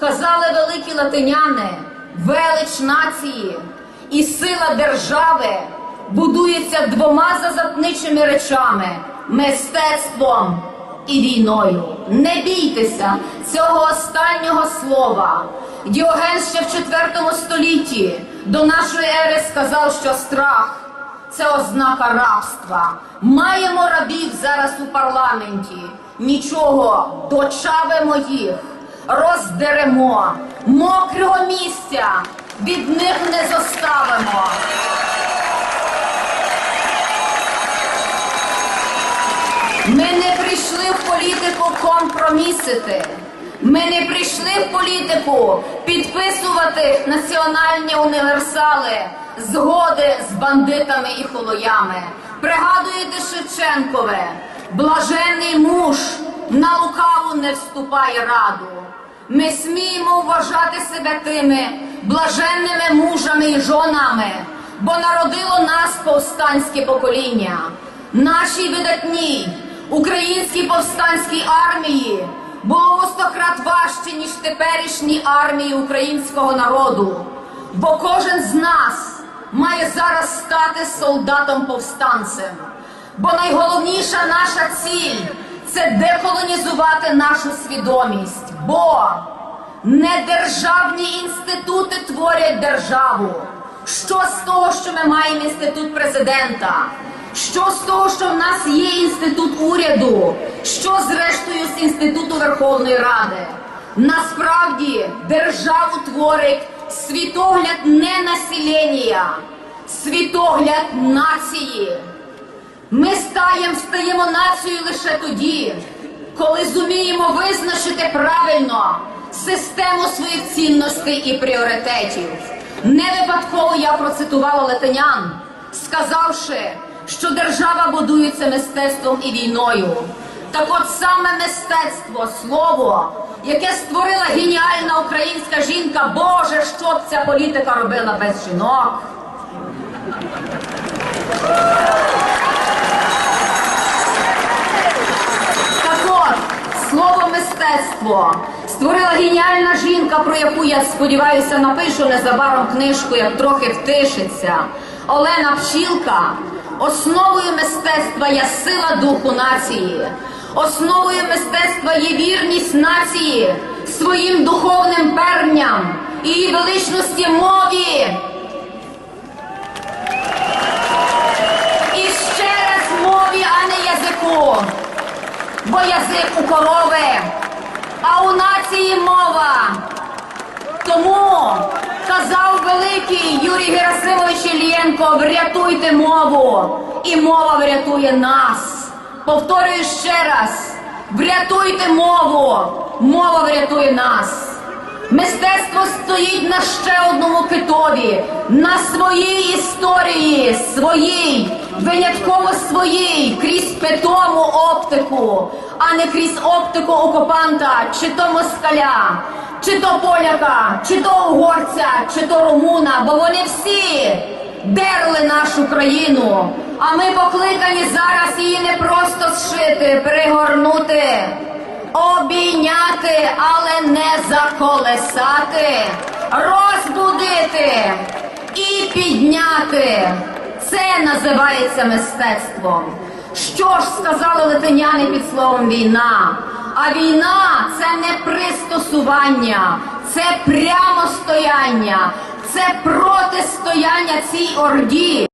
казали великі латиняни, велич нації і сила держави будується двома зазатничими речами мистецтвом і війною. Не бійтеся цього останнього слова. Діоген ще в IV столітті до нашої ери сказав, що страх це ознака рабства. Маємо рабів зараз у парламенті. Нічого, дочавимо їх, роздеремо, мокрого місця від них не зоставимо. Ми не прийшли в політику компромісити. Ми не прийшли в політику підписувати національні універсали, згоди з бандитами і холоями. Пригадуєте Шевченкове, блажений муж на лукаву не вступає раду. Ми сміємо вважати себе тими блаженними мужами і жонами, бо народило нас повстанське покоління. Нашій видатній українській повстанській армії було у стократ важче, ніж теперішній армії українського народу. Бо кожен з нас має зараз стати солдатом-повстанцем. Бо найголовніша наша ціль це деколонізувати нашу свідомість. Бо не державні інститути творять державу. Що з того, що ми маємо інститут президента? Що з того, що в нас є інститут уряду? Що зрештою з інституту Верховної Ради? Насправді державу творить світогляд не населення, світогляд нації. Ми стаєм, стаємо нацією лише тоді, коли зуміємо визначити правильно систему своїх цінностей і пріоритетів. Не випадково я процитувала латинян, сказавши, що держава будується мистецтвом і війною. Так от саме мистецтво, слово, яке створила геніальна українська жінка, Боже, що б ця політика робила без жінок. Так от, слово мистецтво створила геніальна жінка, про яку я сподіваюся напишу незабаром книжку, як трохи втишиться. Олена Пчілка. Основою мистецтва є сила духу нації. Основою мистецтва є вірність нації своїм духовним перням і її величності мові. І ще раз мові, а не язику бо язик у корови, а у нації мова. Тому казав великий Юрій Герасимович Ілєнко, врятуйте мову, і мова врятує нас. Повторюю ще раз: врятуйте мову, мова врятує нас. Мистецтво стоїть на ще одному китові, на своїй історії, своїй, винятково своїй, крізь питому оптику, а не крізь оптику окупанта, чи то москаля, чи то поляка, чи то угорця, чи то румуна, бо вони всі дерли нашу країну. А ми покликані зараз її не просто зшити, пригорнути обійняти, але не заколесати, розбудити і підняти. Це називається мистецтвом. Що ж сказали латиняни під словом війна? А війна це не пристосування, це прямостояння, це протистояння цій орді.